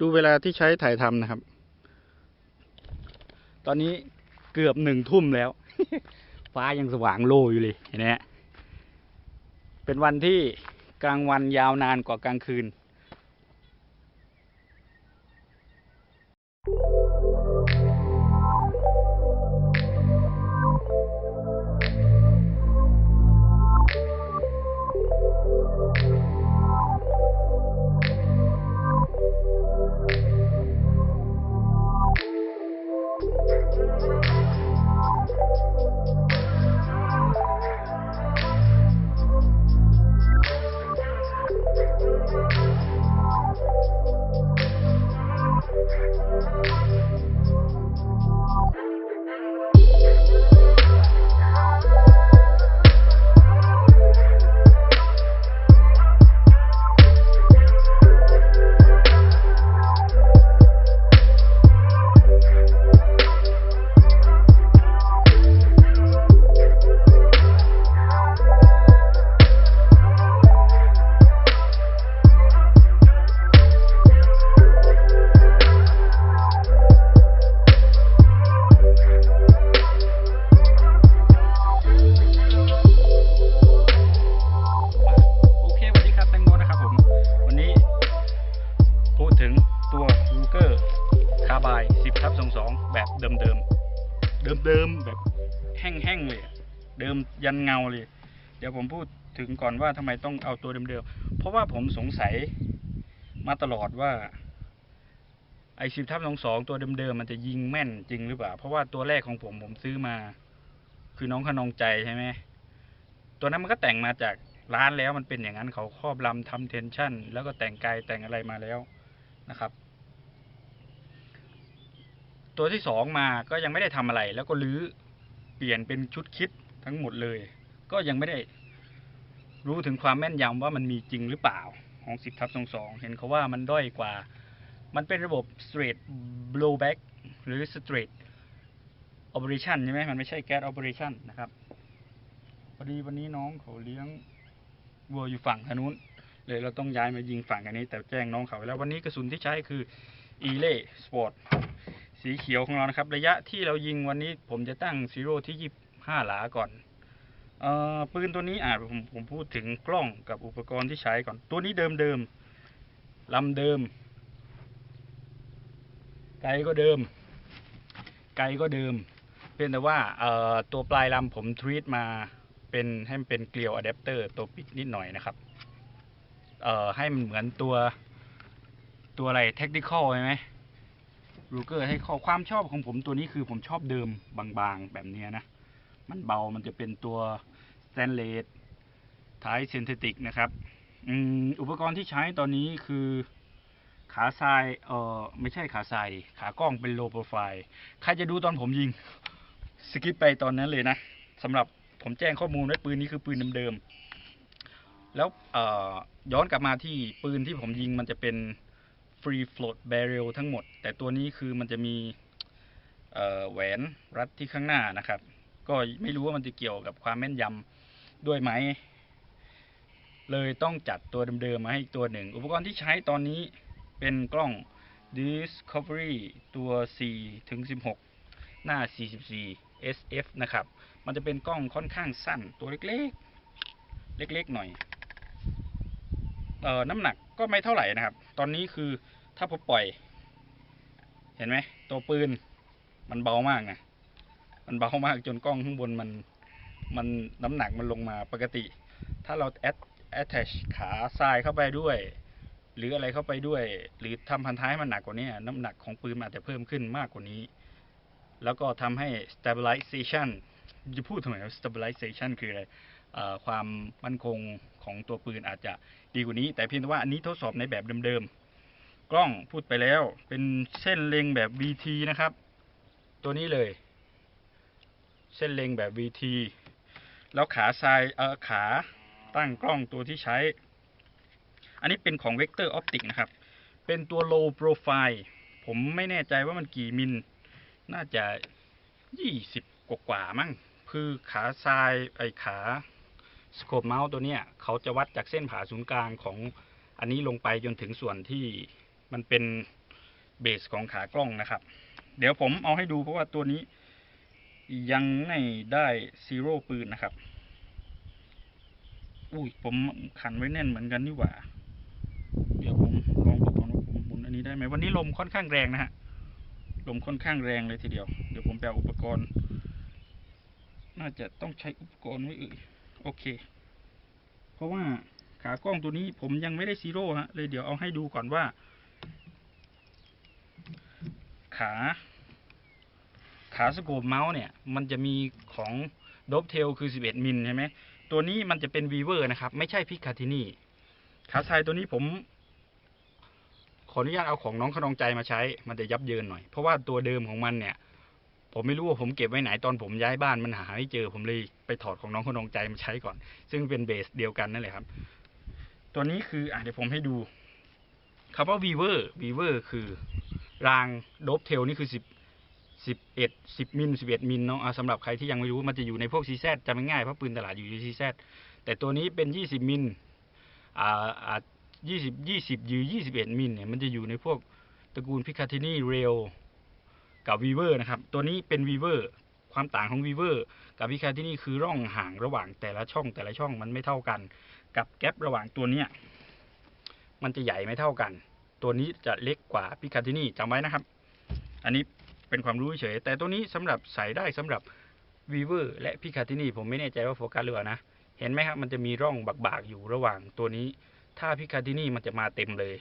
ดูเวลาที่ใช้ถ่ายทำนะครับ ตอนนี้เกือบหนึ่งทุ่มแล้ว ฟ้ายังสว่างโล่อยู่เลยเห็นไหมเป็นวันที่กลางวันยาวนานกว่ากลางคืน ดี๋ยวผมพูดถึงก่อนว่าทำไมต้องเอาตัวเดิมเดิมๆ เพราะว่าผมสงสัยมาตลอดว่า ไอ10ทับ22ตัวเดิมเดิมๆมันจะยิงแม่นจริงหรือเปล่า เพราะว่าตัวแรกของผมผมซื้อมา คือน้องขนองใจใช่ไหมตัวนั้นมันก็แต่งมาจากร้านแล้วมันเป็นอย่างนั้นเขาครอบลำทำเทนชั่น แล้วก็แต่งไกลแต่งอะไรมาแล้วนะครับ ตัวที่สองมาก็ยังไม่ได้ทำอะไร แล้วก็รื้อเปลี่ยนเป็นชุดคิดทั้งหมดเลย ก็ยังไม่ได้ รู้ถึงความแม่นยำว่ามันมีจริงหรือเปล่าของ 10ทับ22เห็นเขาว่ามันด้อยกว่า มันเป็นระบบ straight blowback หรือ straight operation ใช่ไหมมันไม่ใช่ gas operation นะครับพอดีวันนี้น้องเขาเลี้ยงวัวอยู่ฝั่งทางนู้น เลยเราต้องย้ายมายิงฝั่งอันนี้ แต่แจ้งน้องเขาไปแล้ววันนี้กระสุนที่ใช้คือ e l a Sport สีเขียวของเรานะครับ ระยะที่เรายิงวันนี้ผมจะตั้งซีโร่ที่ยี่ห้าหลาก่อน เอ่อปืนตัวนี้อ่าผมผมพูดถึงกล้องกับอุปกรณ์ที่ใช้ก่อน ตัวนี้เดิมเดิมลำเดิม ไกลก็เดิม ไกลก็เดิมเพียงแต่ว่าเอ่อตัวปลายลำผมทรีตมาเป็นให้มันเป็นเกลียวอะแดปเตอร์ตัวปิดนิดหน่อยนะครับ เอ่อให้มันเหมือนตัวตัวอะไรเทคนิคอลใช่ไหมรูเกอร์ให้ข้อความชอบของผมตัวนี้คือผมชอบเดิมบางๆ แบบนี้นะ มันเบามันจะเป็นตัว แตนเลสท้ายเซนเทติกนะครับอุปกรณ์ที่ใช้ตอนนี้คือขาทรายเออไม่ใช่ขาทรายดิขากล้องเป็นโลโปรไฟล์ ใครจะดูตอนผมยิง สกิปไปตอนนั้นเลยนะสำหรับผมแจ้งข้อมูลไว้ปืนนี้คือปืนเดิมๆ แล้วย้อนกลับมาที่ปืนที่ผมยิงมันจะเป็น free float barrel ทั้งหมด แต่ตัวนี้คือมันจะมีแหวนรัดที่ข้างหน้านะครับ ก็ไม่รู้ว่ามันจะเกี่ยวกับความแม่นยำ ด้วยไหม เลยต้องจัดตัวเดิมๆมาให้อีกตัวหนึ่ง อุปกรณ์ที่ใช้ตอนนี้เป็นกล้อง Discovery ตัว 4 ถึง 16 หน้า 44 SF นะครับ มันจะเป็นกล้องค่อนข้างสั้นตัวเล็กๆ เล็กๆหน่อย เอ่อ น้ำหนักก็ไม่เท่าไหร่นะครับ ตอนนี้คือถ้าผมปล่อย เห็นไหม ตัวปืน มันเบามากไงมันเบามากจนกล้องข้างบนมัน มันน้ำหนักมันลงมาปกติ ถ้าเรา add attach ขาทรายเข้าไปด้วย หรืออะไรเข้าไปด้วย หรือทำพันท้ายมันหนักกว่านี้ น้ำหนักของปืนอาจจะเพิ่มขึ้นมากกว่านี้ แล้วก็ทำให้ stabilization จะพูดทำไม stabilization คืออะไรความมั่นคงของตัวปืนอาจจะดีกว่านี้ แต่เพียงแต่ว่าอันนี้ทดสอบในแบบเดิมๆ กล้องพูดไปแล้ว เป็นเส้นเล็งแบบ VT นะครับ ตัวนี้เลย เส้นเล็งแบบ VT แล้วขาทรายเออขาตั้งกล้องตัวที่ใช้ อันนี้เป็นของ Vector Optic นะครับ เป็นตัว low profile ผมไม่แน่ใจว่ามันกี่มิล น่าจะยี่สิบกว่ามั้ง คือขาทรายไอขาสโคปเมาส์ตัวเนี้ยเขาจะวัดจากเส้นผ่าศูนย์กลางของอันนี้ลงไปจนถึงส่วนที่มันเป็นเบสของขากล้องนะครับ เดี๋ยวผมเอาให้ดูเพราะว่าตัวนี้ ยังไม่ได้ซีโร่ปืนนะครับ อุ้ยผมขันไว้แน่นเหมือนกันนี่หว่า เดี๋ยวผมลองดูก่อนว่าผมหมุนอันนี้ได้ไหมวันนี้ลมค่อนข้างแรงนะฮะ ลมค่อนข้างแรงเลยทีเดียว เดี๋ยวผมไปเอาอุปกรณ์ น่าจะต้องใช้อุปกรณ์ไว้เอ่ยโอเค เพราะว่าขากล้องตัวนี้ผมยังไม่ได้ซีโร่ฮะ เลยเดี๋ยวเอาให้ดูก่อนว่า ขา ขาสโคปเมาส์เนี่ย มันจะมีของโด b เทลคือ 11 มิลใช่ไหมตัวนี้มันจะเป็นวีเวอร์นะครับ ไม่ใช่พิคาทินี่ขาทรายตัวนี้ผม ขออนุญาตเอาของน้องขนองใจมาใช้ มันจะยับเยินหน่อย เพราะว่าตัวเดิมของมันเนี่ย ผมไม่รู้ว่าผมเก็บไว้ไหนตอนผมย้ายบ้านมันหาไม่เจอ ผมเลยไปถอดของน้องขนองใจมาใช้ก่อน ซึ่งเป็นเบสเดียวกันนั่นแหละครับ ตัวนี้คืออะเดี๋ยวผมให้ดูคำว่าวีเวอร์วีเวอร์คือรางโดบเทลนี่คือสิบ สิบเอ็ดสิบมิลสิบเอ็ดมิลเนาะสำหรับใครที่ยังไม่รู้มันจะอยู่ในพวกซีแซดจำง่ายเพราะปืนตลาดอยู่ในซีแซดแต่ตัวนี้เป็นยี่สิบมิลอ่าอ่ายี่สิบยี่สิบยือยี่สิบเอ็ดมิลเนี่ยมันจะอยู่ในพวกตระกูลพิคาทินี่เรลกับวีเวอร์นะครับ ตัวนี้เป็นวีเวอร์ความต่างของวีเวอร์กับพิคาทินี่คือร่องห่างระหว่างแต่ละช่องแต่ละช่องมันไม่เท่ากัน กับแกประหว่างตัวเนี้ยมันจะใหญ่ไม่เท่ากัน ตัวนี้จะเล็กกว่าพิคาทินี่จำไว้นะครับ อันนี้ เป็นความรู้เฉย แต่ตัวนี้สำหรับใส่ได้สำหรับวีเวอร์และพิคาทินี่ผมไม่แน่ใจว่าโฟกัสหรือเปล่านะ เห็นไหมครับ มันจะมีร่องบากๆอยู่ระหว่างตัวนี้ ถ้าพิคาทินี่มันจะมาเต็มเลย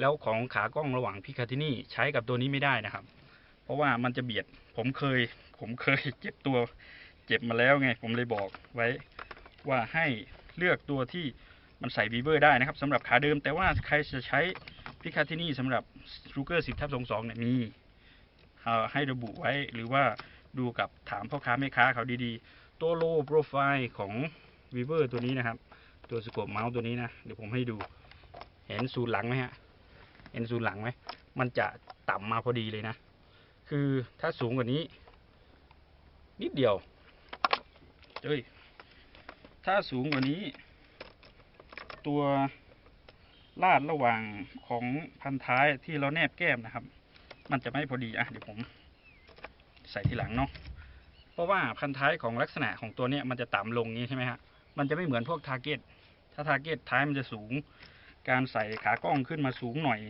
แล้วของขากล้องระหว่างพิคาทินี่ใช้กับตัวนี้ไม่ได้นะครับ เพราะว่ามันจะเบียด ผมเคย ผมเคยเจ็บตัว เจ็บมาแล้วไง ผมเลยบอกไว้ว่าให้เลือกตัวที่มันใส่วีเวอร์ได้นะครับสำหรับขาเดิม แต่ว่าใครจะใช้พิคาทินี่สำหรับรูเกอร์สิบทับสองสองเนี่ยมี ให้ระบุไว้หรือว่าดูกับถามพ่อค้าแม่ค้าเขาดีๆ ตัวโลโปรไฟล์ของวีเวอร์ตัวนี้นะครับ ตัวสโคปเมาส์ตัวนี้นะ เดี๋ยวผมให้ดู เห็นศูนย์หลังไหมฮะ เห็นศูนย์หลังไหม มันจะต่ำมาพอดีเลยนะ คือถ้าสูงกว่านี้ นิดเดียวเอ้ย ถ้าสูงกว่านี้ ตัวลาดระหว่างของพันท้ายที่เราแนบแก้มนะครับ มันจะไม่พอดีอะเดี๋ยวผมใส่ทีหลังเนาะเพราะว่าพันท้ายของลักษณะของตัวเนี้ยมันจะต่ำลงนี้ใช่ไหมฮะมันจะไม่เหมือนพวกทาร์เก็ตถ้าทาร์เก็ตท้ายมันจะสูง การใส่ขากล้องขึ้นมาสูงหน่อย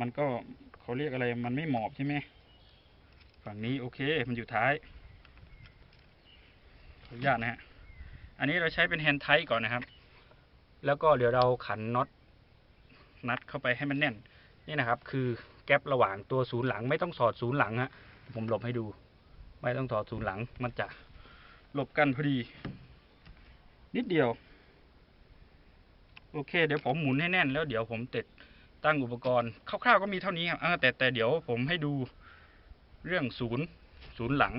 มันก็เขาเรียกอะไรมันไม่เหมาะใช่ไหมฝั่งนี้โอเค มันอยู่ท้ายขออนุญาตนะฮะอันนี้เราใช้เป็นแฮนด์ไทก่อนนะครับ แล้วก็เดี๋ยวเราขันน็อตนัดเข้าไปให้มันแน่น นี่นะครับ คือ กลระหว่างตัวศูนย์หลัง ไม่ต้องสอดศูนย์หลังฮะผมหลบให้ดู ไม่ต้องถอดศูนย์หลัง มันจะหลบกันพอดี นิดเดียว โอเค เดี๋ยวผมหมุนให้แน่น แล้วเดี๋ยวผมติดตั้งอุปกรณ์คร่าวๆก็มีเท่านี้ครับเออแต่แต่เดี๋ยวผมให้ดูเรื่องศูนย์ศูนย์หลัง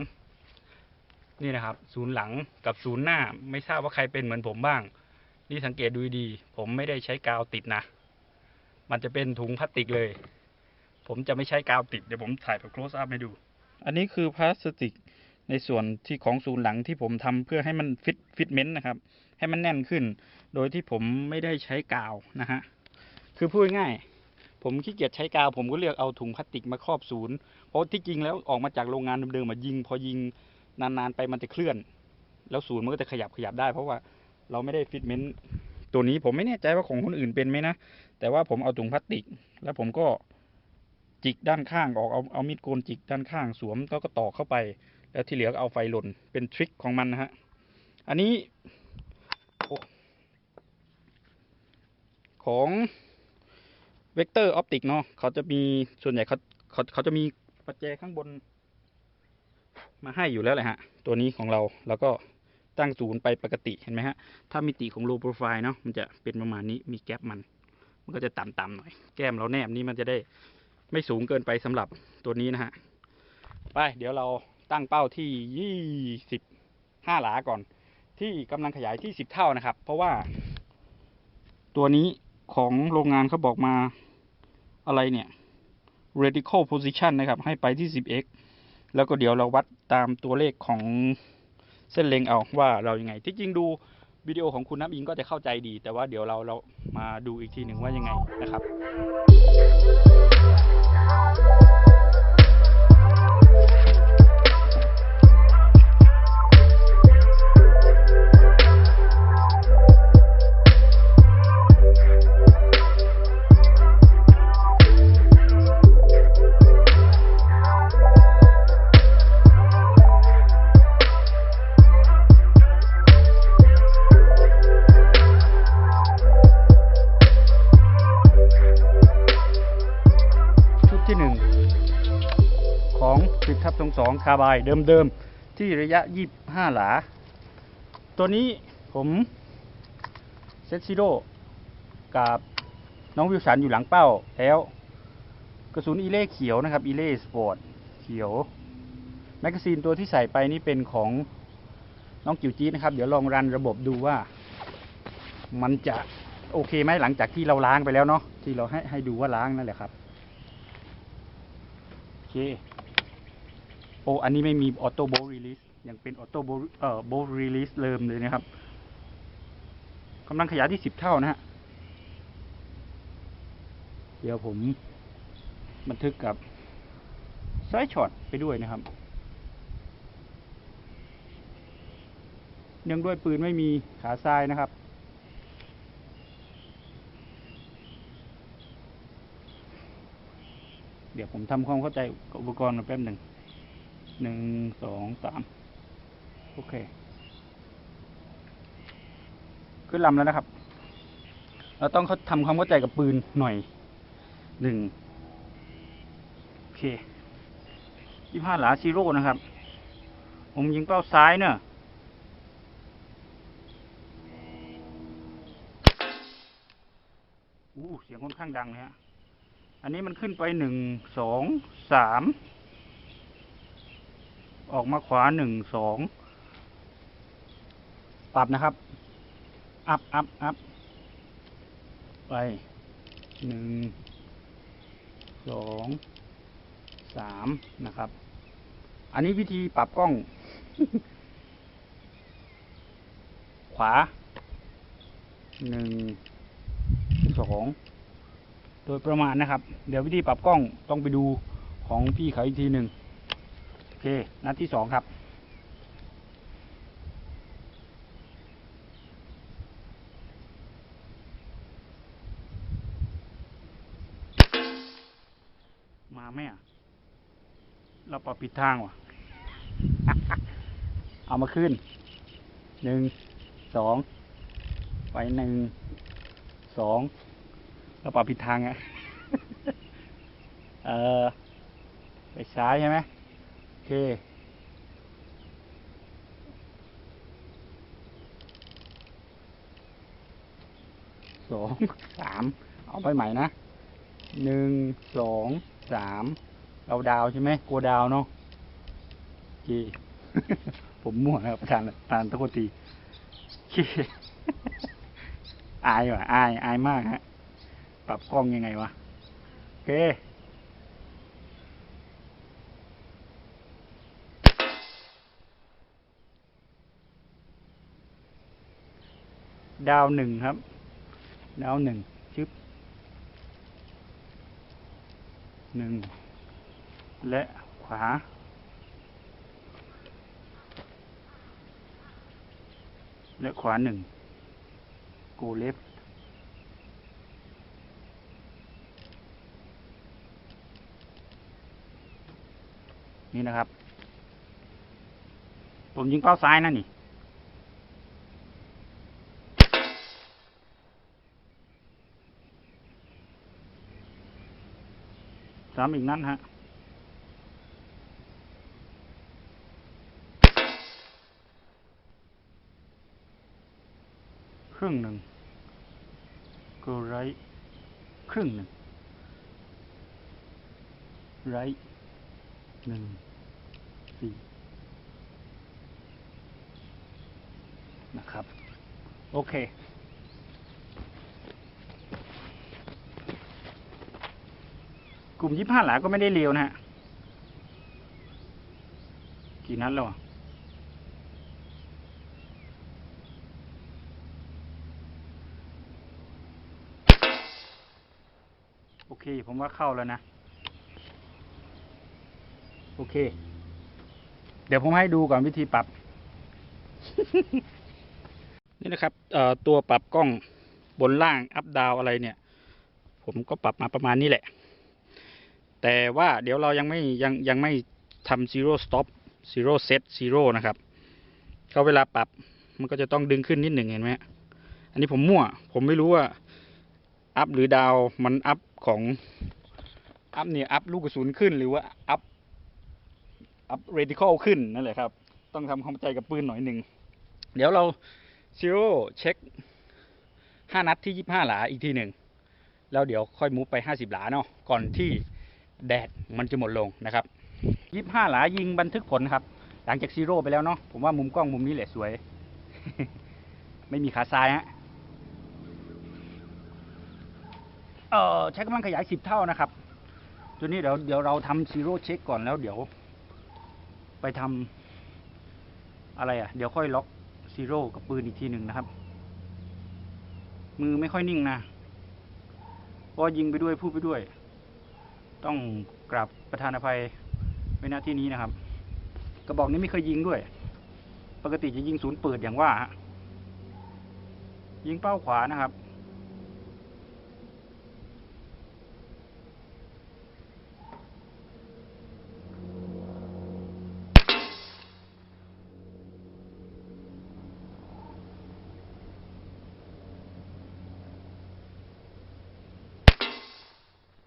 นี่นะครับ ศูนย์หลังกับศูนย์หน้า ไม่ทราบว่าใครเป็นเหมือนผมบ้าง นี่สังเกตดูดี ผมไม่ได้ใช้กาวติดนะ มันจะเป็นถุงพลาสติกเลย ผมจะไม่ใช้กาวติดเดี๋ยวผมถ่ายแบบ close up ให้ดู อันนี้คือพลาสติกในส่วนที่ของศูนย์หลังที่ผมทำเพื่อให้มันฟิตฟิตเมนต์นะครับ ให้มันแน่นขึ้น โดยที่ผมไม่ได้ใช้กาวนะฮะคือพูดง่ายผมขี้เกียจใช้กาวผมก็เลือกเอาถุงพลาสติกมาครอบศูนย์เพราะที่จริงแล้วออกมาจากโรงงานเดิมๆมายิง พอยิงนานๆไปมันจะเคลื่อน แล้วศูนย์มันก็จะขยับขยับได้ เพราะว่าเราไม่ได้ฟิตเมนต์ตัวนี้ผมไม่แน่ใจว่าของคนอื่นเป็นไหมนะแต่ว่าผมเอาถุงพลาสติก แล้วผมก็ จิกด้านข้างออกเอาเอามีดโกนจิกด้านข้างสวมแล้วก็ต่อเข้าไป แล้วที่เหลือก็เอาไฟหล่นเป็นทริคของมันนะฮะอันนี้ของเวกเตอร์ออปติกเนาะเขาจะมีส่วนใหญ่เขาเขาเขาจะมีปัจแจข้างบน มาให้อยู่แล้วแหละฮะ ตัวนี้ของเราแล้วก็ตั้งศูนย์ไปปกติเห็นไหมฮะ ถ้ามิติของโลโปรไฟล์เนาะมันจะเป็นประมาณนี้มีแกลบมัน มันก็จะต่ำๆหน่อย แก้มเราแนบนี้มันจะได้ ไม่สูงเกินไปสำหรับตัวนี้นะฮะ ไป เดี๋ยวเราตั้งเป้าที่ยี่สิบห้าหลาก่อน ที่กำลังขยายที่สิบเท่านะครับ เพราะว่า ตัวนี้ของโรงงานเขาบอกมาอะไรเนี่ย radical position นะครับ ให้ไปที่ 10x แล้วก็เดี๋ยวเราวัดตามตัวเลขของเส้นเล็งเอาว่าเรายังไง ที่จริงดูวิดีโอของคุณน้ำอิงก็จะเข้าใจดี แต่ว่าเดี๋ยวเราเรามาดูอีกทีหนึ่งว่ายังไงนะครับ 2 คาบายเดิมๆ ที่ระยะ 25 หลา ตัวนี้ผมเซตซิโร่กับน้องวิวสันอยู่หลังเป้าแล้ว กระสุนอีเล่เขียวนะครับอีเล่สปอร์ตเขียว แมกกาซีนตัวที่ใส่ไปนี่เป็นของน้องกิ๋วจี๊ดนะครับ เดี๋ยวลองรันระบบดูว่า มันจะโอเคไหมหลังจากที่เราล้างไปแล้วเนาะที่เราให้ให้ดูว่าล้างนั่นแหละครับโอเค โอ้อันนี้ไม่มีออโต้โบรีลิสยังเป็นออโต้โบเอ่อโบรีลิสเริ่มเลยนะครับกำลังขยายที่สิบเท่านะฮะ เดี๋ยวผมบันทึกกับไซส์ช็อตไปด้วยนะครับเนื่องด้วยปืนไม่มีขาซ้ายนะครับ เดี๋ยวผมทำความเข้าใจอุปกรณ์มาแป๊บหนึ่ง หนึ่งสองสามโอเค ขึ้นลำแล้วนะครับ เราต้องเขาทำความเข้าใจกับปืนหน่อยหนึ่งโอเคยี่ห้าหลาซีโร่นะครับ ผมยิงเป้าซ้ายเนอะอู้เสียงค่อนข้างดังเลยฮะ อันนี้มันขึ้นไปหนึ่งสองสาม ออกมาขวาหนึ่งสองปรับนะครับ อัพอัพอัพไปหนึ่งสองสามนะครับ อันนี้วิธีปรับกล้อง ขวาหนึ่งสองโดยประมาณนะครับ เดี๋ยววิธีปรับกล้องต้องไปดูของพี่เขาอีกทีหนึ่ง เค นัดที่สองครับ มาไหมอะ เราปรับผิดทางว่ะ เอามาขึ้น หนึ่ง สอง ไปหนึ่ง สอง เราปรับผิดทางอะเออไปซ้ายใช่ไหม เค สอง สาม เอาไปใหม่นะ หนึ่ง สอง สาม เราดาวใช่ไหมกลัวดาวเนาะโอเค ผมมั่วนะครับประธานประธานตะโกตีโอเค อายว่ะ อาย อายมากฮะ ปรับกล้องยังไงวะ โอเค ดาวหนึ่งครับ ดาวหนึ่งชึบหนึ่งและขวา และขวาหนึ่ง go left นี่นะครับ ผมยิงเป้าซ้ายนั่นนี่ สามอีกนั้นฮะครึ่งหนึ่งก็ไรครึ่งหนึ่งไรหนึ่งสี่นะครับ โอเค กลุ่มยี่ห้าหลาก็ไม่ได้เร็วนะฮะ กี่นัดแล้วอโอเค ผมว่าเข้าแล้วนะ โอเค เดี๋ยวผมให้ดูก่อนวิธีปรับ นี่นะครับตัวปรับกล้องบนล่างอัพดาวอะไรเนี่ย ผมก็ปรับมาประมาณนี้แหละ แต่ว่าเดี๋ยวเรายังไม่ยังยังไม่ทำ zero stop zero set zero นะครับก็เวลาปรับมันก็จะต้องดึงขึ้นนิดหนึ่งเห็นไหมอันนี้ผมมั่ว ผมไม่รู้ว่าอัพหรือดาวมันอัพของอัพเนี่ยอัพลูกกระสุนขึ้นหรือว่าอัพอัพเรติคอลขึ้นนั่นแหละครับ ต้องทำความเข้าใจกับปืนหน่อยหนึ่ง เดี๋ยวเราซีโร่เช็คห้านัดที่ยี่ห้าหลาอีกทีหนึ่ง แล้วเดี๋ยวค่อยมูฟไปห้าสิบหลาเนาะก่อนที่ แดดมันจะหมดลงนะครับยี่ห้าหลายิงบันทึกผลครับ หลังจากซีโร่ไปแล้วเนาะผมว่ามุมกล้องมุมนี้แหละสวย ไม่มีขาซ้ายฮะเอ่อใช้กำลังขยายสิบเท่านะครับตัวนี้เดี๋ยวเดี๋ยวเราทำซีโร่เช็คก่อนแล้วเดี๋ยว ไปทำอะไรอะ เดี๋ยวค่อยล็อกซีโร่กับปืนอีกทีหนึ่งนะครับ มือไม่ค่อยนิ่งนะพรายิงไปด้วยพูดไปด้วย ต้องกราบประธานอภัยไว้หน้าที่นี้นะครับ กระบอกนี้ไม่เคยยิงด้วย ปกติจะยิงศูนย์เปิดอย่างว่ายิงเป้าขวานะครับ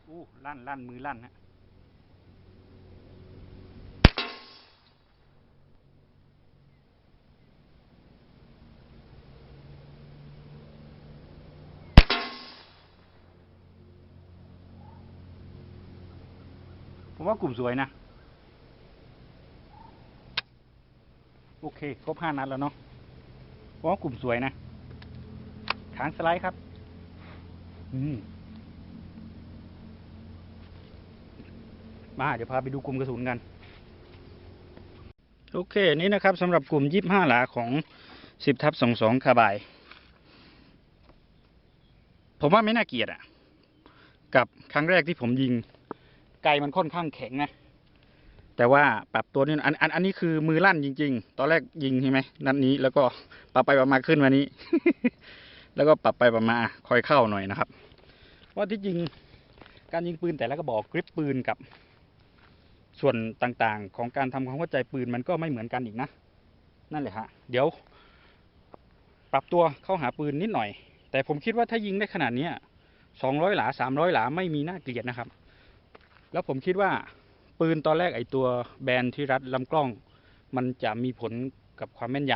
อู้ ลั่นลั่นมือลั่นฮะผมว่ากลุ่มสวยนะ โอเค ครบห้านัดแล้วเนาะผมว่ากลุ่มสวยนะขางสไลด์ครับ อืม มาเดี๋ยวพาไปดูกลุ่มกระสุนกัน โอเคนี่นะครับสำหรับกลุ่มยี่ห้าหลาของสิบทับสองสองคาบายผมว่าไม่น่าเกลียดอะ กับครั้งแรกที่ผมยิง ไกลมันค่อนข้างแข็งนะ แต่ว่าปรับตัวนี่อันอันอันนี้คือมือลั่นจริง ๆ ตอนแรกยิงใช่ไหมนัดนี้แล้วก็ปรับไปปรับมาขึ้นมานี้ แล้วก็ปรับไปปรับมาคอยเข้าหน่อยนะครับว่าที่จริงการยิงปืนแต่ละกระบอกกริปปืนกับ ส่วนต่างๆ ของการทำความเข้าใจปืนมันก็ไม่เหมือนกันอีกนะ นั่นแหละฮะ เดี๋ยว ปรับตัวเข้าหาปืนนิดหน่อย แต่ผมคิดว่าถ้ายิงได้ขนาดเนี้สองร้อยหลาสามร้อยหลาไม่มีน่าเกลียดนะครับ แล้วผมคิดว่าปืนตอนแรกไอตัวแบนที่รัดลำกล้อง มันจะมีผลกับความแม่นย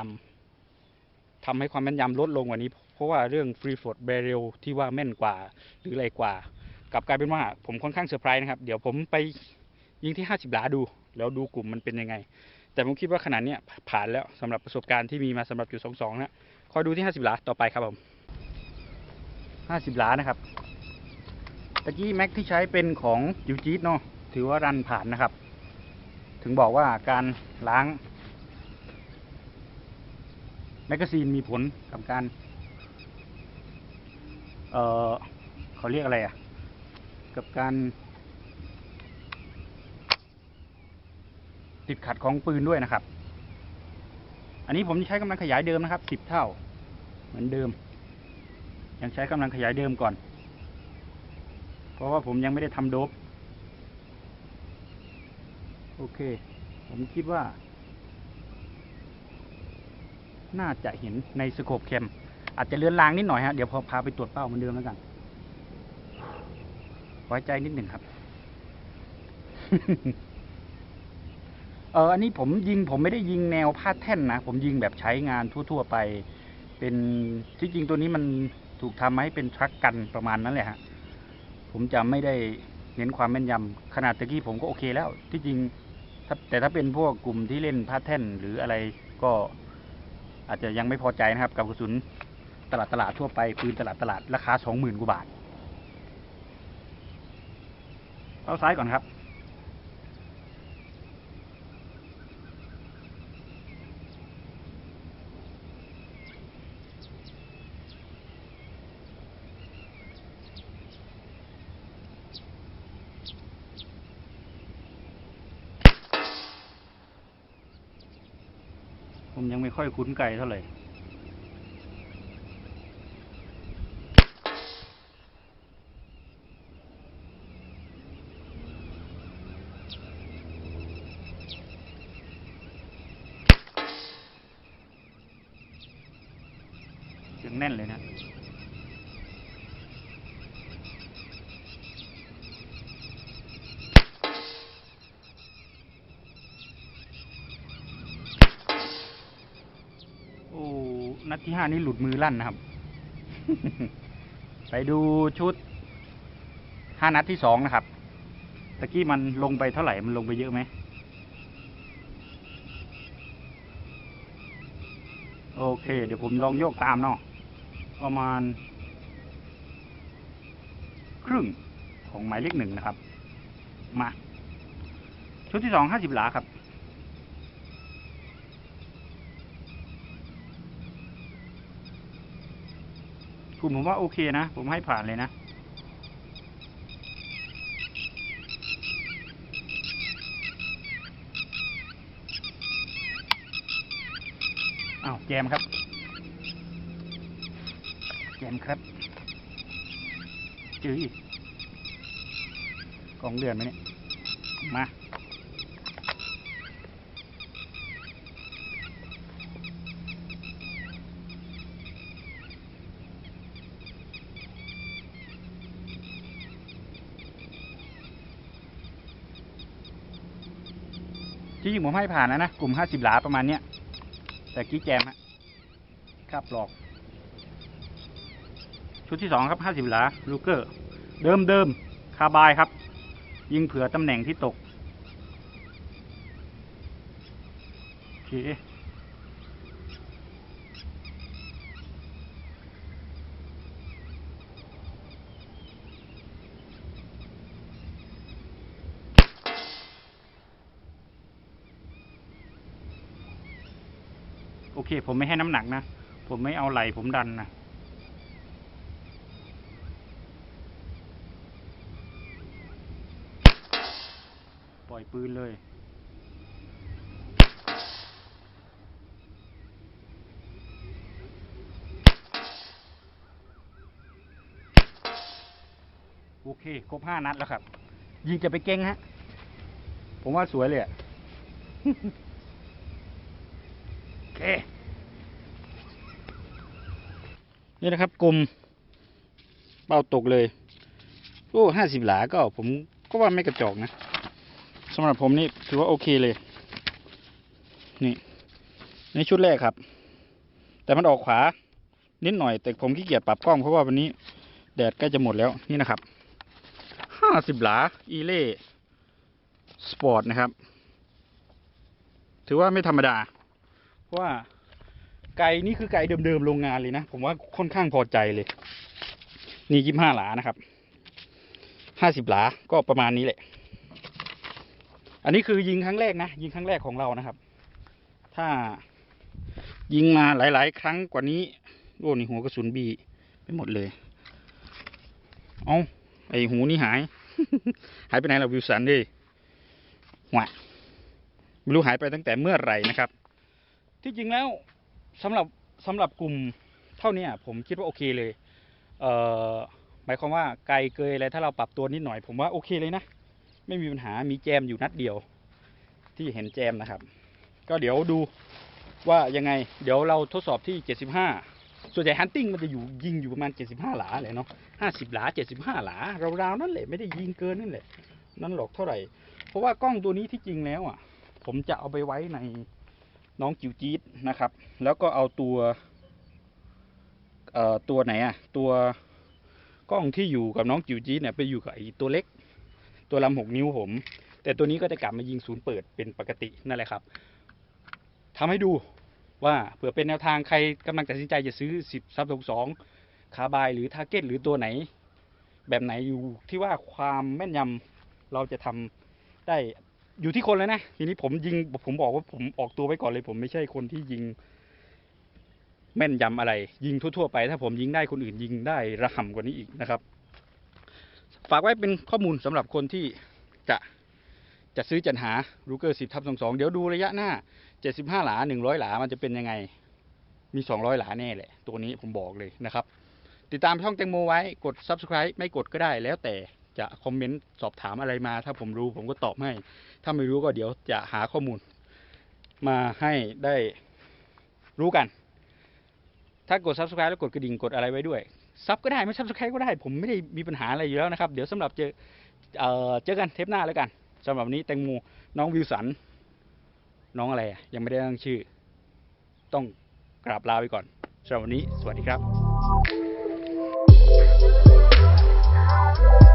ำทำให้ความแม่นยำลดลงกว่านี้ เพราะว่าเรื่อง free float barrel ที่ว่าแม่นกว่า หรืออะไรกว่า กลับกลายเป็นว่าผมค่อนข้างเซอร์ไพรส์นะครับ เดี๋ยวผมไป ยิงที่ 50 หลาดู แล้วดูกลุ่มมันเป็นยังไง แต่ผมคิดว่าขนาดเนี้ยผ่านแล้วสำหรับประสบการณ์ที่มีมาสำหรับจุด22นะคอยดูที่ 50 หลาต่อไปครับผม 50 หลานะครับตะกี้แม็กที่ใช้เป็นของยูจีเนาะถือว่ารันผ่านนะครับ ถึงบอกว่าการล้างแมกกาซีนมีผลกับการ เออเขาเรียกอะไรอะ กับการ ติดขัดของปืนด้วยนะครับ อันนี้ผมใช้กำลังขยายเดิมนะครับสิบเท่า เหมือนเดิม ยังใช้กำลังขยายเดิมก่อน เพราะว่าผมยังไม่ได้ทำโดบโอเค ผมคิดว่า น่าจะเห็นในสโคปแคมอาจจะเลือนลางนิดหน่อยฮะเดี๋ยวพอพาไปตรวจเป้าเหมือนเดิมแล้วกันไว้ใจนิดหนึ่งครับ เอออันนี้ผมยิงผมไม่ได้ยิงแนวพาดแท่นนะ ผมยิงแบบใช้งานทั่ว ๆ ไป เป็นที่จริงตัวนี้มันถูกทำมาให้เป็นทรัคกันประมาณนั้นแหละฮะ ผมจะไม่ได้เน้นความแม่นยำขนาดตะกี้ผมก็โอเคแล้ว ที่จริงแต่ถ้าเป็นพวกกลุ่มที่เล่นพาดแท่นหรืออะไรก็อาจจะยังไม่พอใจนะครับ กับกระสุนตลาดตลาดทั่วไปปืนตลาดตลาดราคาสองหมื่นกว่าบาท เอาซ้ายก่อนครับ ผมยังไม่ค่อยคุ้นไก่เท่าไหร่ เสียงแน่นเลยนะ โอ้ นัด ที่ห้านี่หลุดมือลั่นนะครับ ไปดูชุดห้านัดที่สองนะครับ ตะกี้มันลงไปเท่าไหร่ มันลงไปเยอะไหม โอเค เดี๋ยวผมลองโยกตามเนาะ ประมาณ ครึ่งของหมายเลขหนึ่งนะครับ มา ชุดที่สองห้าสิบหลาครับ กลุ่มผมว่าโอเคนะ ผมให้ผ่านเลยนะอ้าวแจมครับ แจมครับจื้ออีกกองเดือนไหมเนี่ย มา ที่จริงผมให้ผ่านนะนะ กลุ่มห้าสิบหลาประมาณเนี้ย แต่กี้แจมฮะครับหลอก ชุดที่สองครับห้าสิบหลาลูเกอร์ เดิมเดิมคาบายครับ ยิงเผื่อตำแหน่งที่ตกโอเค โอ เค ผมไม่ให้น้ำหนักนะ ผมไม่เอาไหลผมดันนะปล่อยปืนเลยโอเค ครบห้านัดแล้วครับ ยิงจะไปเก่งฮะ ผมว่าสวยเลยอะ โอเค นี่นะครับกลมเป้าตกเลยโอ้ห้าสิบหลาก็ผมก็ว่าไม่กระจอกนะสำหรับผมนี่ถือว่าโอเคเลย นี่ในชุดแรกครับ แต่มันออกขวา นิดหน่อย แต่ผมขี้เกียจปรับกล้องเพราะว่าวันนี้แดดใกล้จะหมดแล้วนี่นะครับห้าสิบหลาอีเล่สปอร์ตนะครับ ถือว่าไม่ธรรมดาเพราะว่า ไก่นี่คือไก่เดิมๆโรงงานเลยนะ ผมว่าค่อนข้างพอใจเลย นี่ยี่ห้าหลานะครับห้าสิบหลาก็ประมาณนี้แหละ อันนี้คือยิงครั้งแรกนะ ยิงครั้งแรกของเรานะครับ ถ้ายิงมาหลาย ๆ ครั้งกว่านี้โอ้นี่หัวกระสุนบีไปหมดเลย เอาไอหูนี่หาย หายไปไหนล่ะวิวสันดิหวะไม่รู้หายไปตั้งแต่เมื่อไหร่นะครับ ที่จริงแล้ว สำหรับสำหรับกลุ่มเท่านี้ผมคิดว่าโอเคเลยเอ่อหมายความว่าไกลเกยอะไรถ้าเราปรับตัวนิดหน่อย ผมว่าโอเคเลยนะไม่มีปัญหามีแจมอยู่นัดเดียว ที่เห็นแจมนะครับ ก็เดี๋ยวดูว่ายังไง เดี๋ยวเราทดสอบที่ 75 ส่วนใหญ่ฮันติ้งมันจะอยู่ยิงอยู่ประมาณ 75 หลาเลยเนาะ50 หลา 75 หลาราวๆนั่นแหละไม่ได้ยิงเกินนั่นแหละนั่นหรอกเท่าไหร่ เพราะว่ากล้องตัวนี้ที่จริงแล้วอะ ผมจะเอาไปไว้ใน น้องจิ๋วจี๊ดนะครับ แล้วก็เอาตัวเอ่อตัวไหนอะตัวกล้องที่อยู่กับน้องจิ๋วจี๊ดเนี่ยไปอยู่กับไอ้ตัวเล็ก ตัวลำหกนิ้วผม แต่ตัวนี้ก็จะกลับมายิงศูนย์เปิดเป็นปกตินั่นแหละครับทำให้ดูว่าเผื่อเป็นแนวทางใครกำลังตัดสินใจจะซื้อ10ซับสองคาบายหรือทาร์เก็ตหรือตัวไหน แบบไหนอยู่ที่ว่าความแม่นยำเราจะทำได้ อยู่ที่คนแล้วนะทีนี้ผมยิงผมบอกว่าผมออกตัวไว้ก่อนเลย ผมไม่ใช่คนที่ยิง แม่นยำอะไร ยิงทั่วๆไป ถ้าผมยิงได้คนอื่นยิงได้ระห่ำกว่านี้อีกนะครับ ฝากไว้เป็นข้อมูลสำหรับคนที่จะจะซื้อจัดหารูเกอร์สิบทับสองสองเดี๋ยวดูระยะหน้าเจ็ดสิบห้าหลาหนึ่งร้อยหลามันจะเป็นยังไง มีสองร้อยหลาแน่แหละ ตัวนี้ผมบอกเลยนะครับ ติดตามช่องแตงโมไว้กด subscribe ไม่กดก็ได้แล้วแต่จะคอมเมนต์สอบถามอะไรมา ถ้าผมรู้ผมก็ตอบให้ถ้าไม่รู้ก็เดี๋ยวจะหาข้อมูล มาให้ได้รู้กัน ถ้ากด subscribe แล้วกดกระดิ่งกดอะไรไว้ด้วยซับก็ได้ไม่ subscribe ก็ได้ ผมไม่ได้มีปัญหาอะไรอยู่แล้วนะครับ เดี๋ยวสำหรับเจอเอ่อเจอกันเทปหน้าแล้วกันสำหรับวันนี้แตงโมน้องวิวสัน น้องอะไรยังไม่ได้ตั้งชื่อ ต้องกราบลาไปก่อนสำหรับวันนี้ สวัสดีครับ